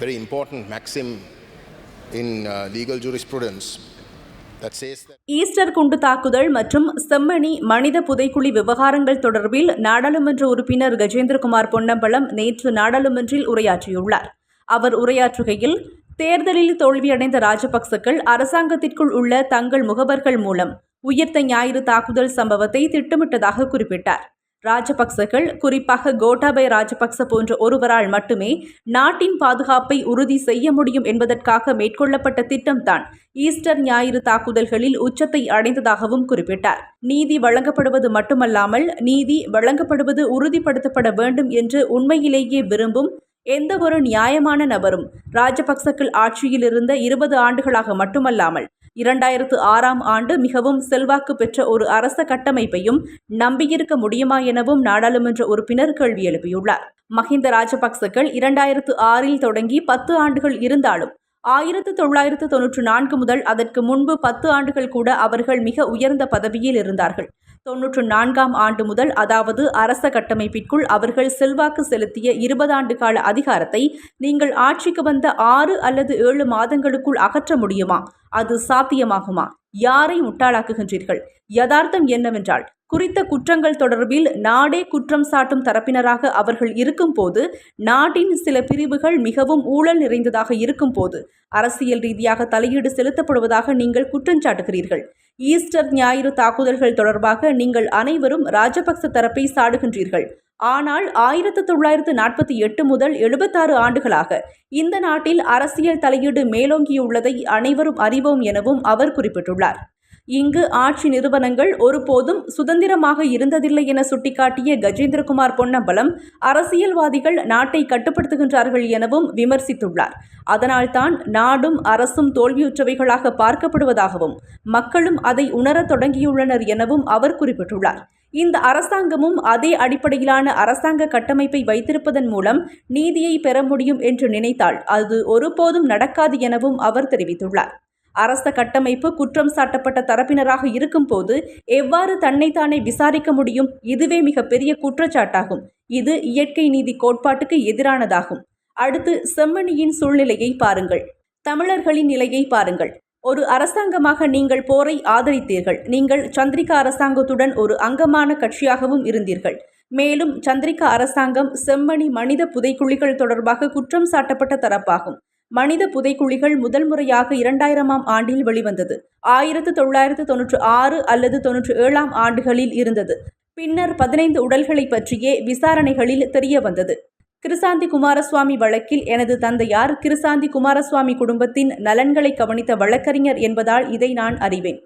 very important maxim in uh, legal jurisprudence Easter குண்டு தாக்குதல் மற்றும் செம்மணி மனித புதைக்குழி விவகாரங்கள் தொடர்பில் நாடாளுமன்ற உறுப்பினர் கஜேந்திரகுமார் பொன்னம்பலம் நேற்று நாடாளுமன்றில் உரையாற்றியுள்ளார். அவர் உரையாற்றுகையில் தேர்தலில் தோல்வியடைந்த ராஜபக்சக்கள் அரசாங்கத்திற்குள் உள்ள தங்கள் முகவர்கள் மூலம் உயிர்த்த ஞாயிறு தாக்குதல் சம்பவத்தை திட்டமிட்டதாக குறிப்பிட்டார். ராஜபக்சகள் குறிப்பாக கோட்டாபய ராஜபக்ச போன்ற ஒருவரால் மட்டுமே நாட்டின் பாதுகாப்பை உறுதி செய்ய முடியும் என்பதற்காக மேற்கொள்ளப்பட்ட திட்டம்தான் ஈஸ்டர் ஞாயிறு தாக்குதல்களில் உச்சத்தை அடைந்ததாகவும் குறிப்பிட்டார். நீதி வழங்கப்படுவது மட்டுமல்லாமல் நீதி வழங்கப்படுவது உறுதிப்படுத்தப்பட வேண்டும் என்று உண்மையிலேயே விரும்பும் எந்த ஒரு நியாயமான நபரும் ராஜபக்சக்கள் ஆட்சியில் இருந்த இருபது ஆண்டுகளாக மட்டுமல்லாமல் இரண்டாயிரத்து ஆறாம் ஆண்டு மிகவும் செல்வாக்கு பெற்ற ஒரு அரச கட்டமைப்பையும் நம்பியிருக்க முடியுமா எனவும் நாடாளுமன்ற உறுப்பினர் கேள்வி எழுப்பியுள்ளார். மஹிந்த ராஜபக்சக்கள் இரண்டாயிரத்து ஆறில் தொடங்கி பத்து ஆண்டுகள் இருந்தாலும் ஆயிரத்து தொள்ளாயிரத்து தொன்னூற்று நான்கு முதல் அதற்கு முன்பு பத்து ஆண்டுகள் கூட அவர்கள் மிக உயர்ந்த பதவியில் இருந்தார்கள். தொன்னூற்று நான்காம் ஆண்டு முதல் அதாவது அரச கட்டமைப்பிற்குள் அவர்கள் செல்வாக்கு செலுத்திய இருபதாண்டு கால அதிகாரத்தை நீங்கள் ஆட்சிக்கு வந்த ஆறு அல்லது ஏழு மாதங்களுக்குள் அகற்ற முடியுமா? அது சாத்தியமாகுமா? யாரை முட்டாளாக்குகின்றீர்கள்? யதார்த்தம் என்னவென்றால் குறித்த குற்றங்கள் தொடர்பில் நாடே குற்றம் சாட்டும் தரப்பினராக அவர்கள் இருக்கும்போது நாட்டின் சில பிரிவுகள் மிகவும் ஊழல் நிறைந்ததாக இருக்கும்போது அரசியல் ரீதியாக தலையீடு செலுத்தப்படுவதாக நீங்கள் குற்றஞ்சாட்டுகிறீர்கள் ஈஸ்டர் ஞாயிறு தாக்குதல்கள் தொடர்பாக நீங்கள் அனைவரும் ராஜபக்ச தரப்பை சாடுகின்றீர்கள். ஆனால் ஆயிரத்து தொள்ளாயிரத்து நாற்பத்தி எட்டு முதல் எழுபத்தாறு ஆண்டுகளாக இந்த நாட்டில் அரசியல் தலையீடு மேலோங்கியுள்ளதை அனைவரும் அறிவோம் எனவும் அவர் குறிப்பிட்டுள்ளார். இங்கு ஆட்சி நிறுவனங்கள் ஒருபோதும் சுதந்திரமாக இருந்ததில்லை என சுட்டிக்காட்டிய கஜேந்திரகுமார் பொன்னம்பலம் அரசியல்வாதிகள் நாட்டை கட்டுப்படுத்துகின்றார்கள் எனவும் விமர்சித்துள்ளார். அதனால்தான் நாடும் அரசும் தோல்வியுற்றவைகளாக பார்க்கப்படுவதாகவும் மக்களும் அதை உணரத் தொடங்கியுள்ளனர் எனவும் அவர் குறிப்பிட்டுள்ளார். இந்த அரசாங்கமும் அதே அடிப்படையிலான அரசாங்க கட்டமைப்பை வைத்திருப்பதன் மூலம் நீதியை பெற முடியும் என்று நினைத்தால் அது ஒருபோதும் நடக்காது எனவும் அவர் தெரிவித்துள்ளார். அரச கட்டமைப்பு குற்றம் சாட்டப்பட்ட தரப்பினராக இருக்கும்போது எவ்வாறு தன்னைத்தானே விசாரிக்க முடியும்? இதுவே மிகப்பெரிய குற்றச்சாட்டாகும். இது இயற்கை நீதி கோட்பாட்டுக்கு எதிரானதாகும். அடுத்து செம்மணியின் சூழ்நிலையை பாருங்கள். தமிழர்களின் நிலையை பாருங்கள். ஒரு அரசாங்கமாக நீங்கள் போரை ஆதரித்தீர்கள். நீங்கள் சந்திரிகா அரசாங்கத்துடன் ஒரு அங்கமான கட்சியாகவும் இருந்தீர்கள். மேலும் சந்திரிகா அரசாங்கம் செம்மணி மனித புதைக்குழிகள் தொடர்பாக குற்றம் சாட்டப்பட்ட தரப்பாகும். மனித புதைக்குழிகள் முதல் முறையாக இரண்டாயிரமாம் ஆண்டில் வெளிவந்தது. ஆயிரத்து தொள்ளாயிரத்து தொன்னூற்று ஆறு அல்லது தொன்னூற்று ஏழாம் ஆண்டுகளில் இருந்தது. பின்னர் பதினைந்து உடல்களை பற்றியே விசாரணைகளில் தெரிய வந்தது கிருசாந்தி குமாரசுவாமி வழக்கில் எனது தந்தையார் கிருசாந்தி குமாரசுவாமி குடும்பத்தின் நலன்களை கவனித்த வழக்கறிஞர் என்பதால் இதை நான் அறிவேன்.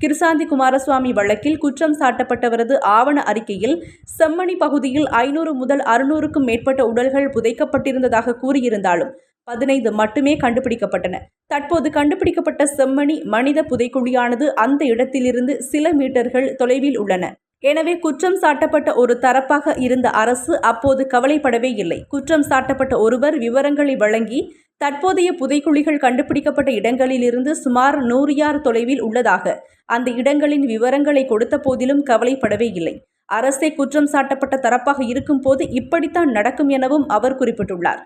கிருசாந்தி குமாரசுவாமி வழக்கில் குற்றம் சாட்டப்பட்டவரது ஆவண அறிக்கையில் செம்மணி பகுதியில் ஐநூறு முதல் அறுநூறுக்கும் மேற்பட்ட உடல்கள் புதைக்கப்பட்டிருந்ததாக கூறியிருந்தாலும் பதினைந்து மட்டுமே கண்டுபிடிக்கப்பட்டன. தற்போது கண்டுபிடிக்கப்பட்ட செம்மணி மனித புதைக்குழியானது அந்த இடத்திலிருந்து சில மீட்டர்கள் தொலைவில் உள்ளன. எனவே குற்றம் சாட்டப்பட்ட ஒரு தரப்பாக இருந்த அரசு அப்போது கவலைப்படவே இல்லை. குற்றம் சாட்டப்பட்ட ஒருவர் விவரங்களை வழங்கி தற்போதைய புதைக்குழிகள் கண்டுபிடிக்கப்பட்ட இடங்களிலிருந்து சுமார் நூறு யார் தொலைவில் உள்ளதாக அந்த இடங்களின் விவரங்களை கொடுத்த போதிலும் கவலைப்படவே இல்லை. அரசே குற்றம் சாட்டப்பட்ட தரப்பாக இருக்கும்போது இப்படித்தான் நடக்கும் எனவும் அவர் குறிப்பிட்டுள்ளார்.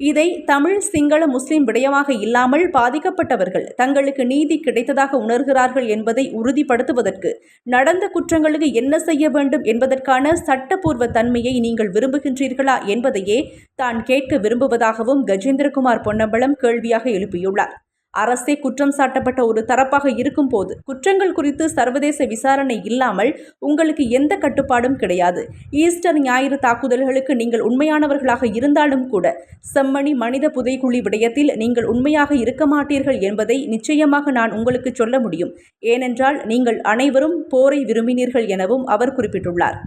இதை தமிழ் சிங்கள முஸ்லிம் விடயமாக இல்லாமல் பாதிக்கப்பட்டவர்கள் தங்களுக்கு நீதி கிடைத்ததாக உணர்கிறார்கள் என்பதை உறுதிப்படுத்துவதற்கு நடந்த குற்றங்களுக்கு என்ன செய்ய வேண்டும் என்பதற்கான சட்டப்பூர்வ தன்மையை நீங்கள் விரும்புகின்றீர்களா என்பதையே தான் கேட்க விரும்புவதாகவும் கஜேந்திரகுமார் பொன்னம்பலம் கேள்வியாக எழுப்பியுள்ளார். அரசே குற்றம் சாட்டப்பட்ட ஒரு தரப்பாக இருக்கும்போது குற்றங்கள் குறித்து சர்வதேச விசாரணை இல்லாமல் உங்களுக்கு எந்த கட்டுப்பாடும் கிடையாது. ஈஸ்டர் ஞாயிறு தாக்குதல்களுக்கு நீங்கள் உண்மையானவர்களாக இருந்தாலும் கூட செம்மணி மனித புதைக்குழி விடயத்தில் நீங்கள் உண்மையாக இருக்க மாட்டீர்கள் என்பதை நிச்சயமாக நான் உங்களுக்கு சொல்ல முடியும். ஏனென்றால் நீங்கள் அனைவரும் போரை விரும்பினீர்கள் எனவும் அவர் குறிப்பிட்டுள்ளார்.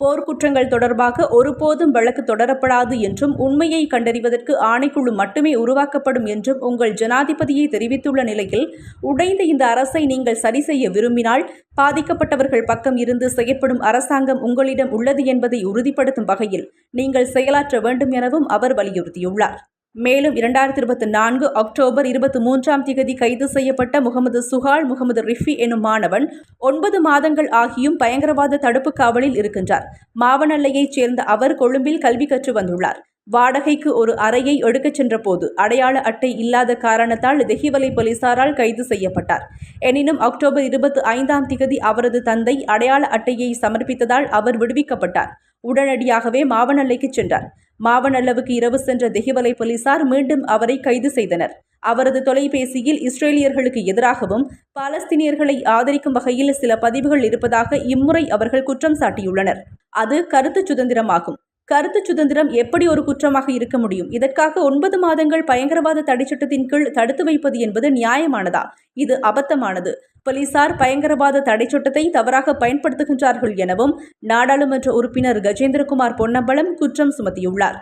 போர்க்குற்றங்கள் தொடர்பாக ஒருபோதும் வழக்கு தொடரப்படாது என்றும் உண்மையை கண்டறிவதற்கு ஆணைக்குழு மட்டுமே உருவாக்கப்படும் என்றும் உங்கள் ஜனாதிபதியை தெரிவித்துள்ள நிலையில் உடைந்த இந்த அரசை நீங்கள் சரி செய்ய விரும்பினால் பாதிக்கப்பட்டவர்கள் பக்கம் இருந்து செயற்படும் அரசாங்கம் உங்களிடம் உள்ளது என்பதை உறுதிப்படுத்தும் வகையில் நீங்கள் செயலாற்ற வேண்டும் எனவும் அவர் வலியுறுத்தியுள்ளார். மேலும் இரண்டாயிரத்தி இருபத்தி நான்கு அக்டோபர் இருபத்தி மூன்றாம் திகதி கைது செய்யப்பட்ட முகமது சுஹால் முகமது ரிஃபி எனும் மாணவன் ஒன்பது மாதங்கள் ஆகியும் பயங்கரவாத தடுப்பு காவலில் இருக்கின்றார். மாவனல்லையைச் சேர்ந்த அவர் கொழும்பில் கல்வி கற்று வந்துள்ளார். வாடகைக்கு ஒரு அறையை எடுக்கச் சென்றபோது அடையாள அட்டை இல்லாத காரணத்தால் தெஹிவலை போலீசாரால் கைது செய்யப்பட்டார். எனினும் அக்டோபர் இருபத்தி ஐந்தாம் திகதி அவரது தந்தை அடையாள அட்டையை சமர்ப்பித்ததால் அவர் விடுவிக்கப்பட்டார். உடனடியாகவே மாவனல்லைக்கு சென்றார். மாவனல்லவுக்கு இரவு சென்ற தெஹிவலை போலீசார் மீண்டும் அவரை கைது செய்தனர். அவரது தொலைபேசியில் இஸ்ரேலியர்களுக்கு எதிராகவும் பாலஸ்தீனியர்களை ஆதரிக்கும் வகையில் சில பதிவுகள் இருப்பதாக இம்முறை அவர்கள் குற்றம் சாட்டியுள்ளனர். அது கருத்து சுதந்திரமாகும். கருத்து சுதந்திரம் எப்படி ஒரு குற்றமாக இருக்க முடியும் இதற்காக ஒன்பது மாதங்கள் பயங்கரவாத தடைச்சட்டத்தின் கீழ் தடுத்து வைப்பது என்பது நியாயமானதா இது அபத்தமானது போலீசார் பயங்கரவாத தடைச்சட்டத்தை தவறாக பயன்படுத்துகின்றார்கள் எனவும் நாடாளுமன்ற உறுப்பினர் கஜேந்திரகுமார் பொன்னம்பலம் குற்றம் சுமத்தியுள்ளார்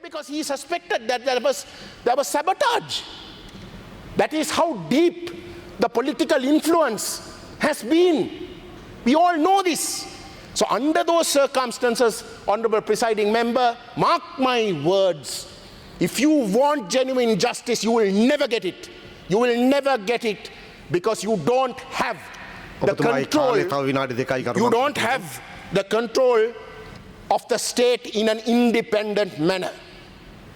because he suspected that there was, there was sabotage. That is how deep the political influence has been. We all know this. So, under those circumstances, Honorable Presiding Member, mark my words. If you want genuine justice, you will never get it. You will never get it because you don't have the control. You don't have the control of the state in an independent manner.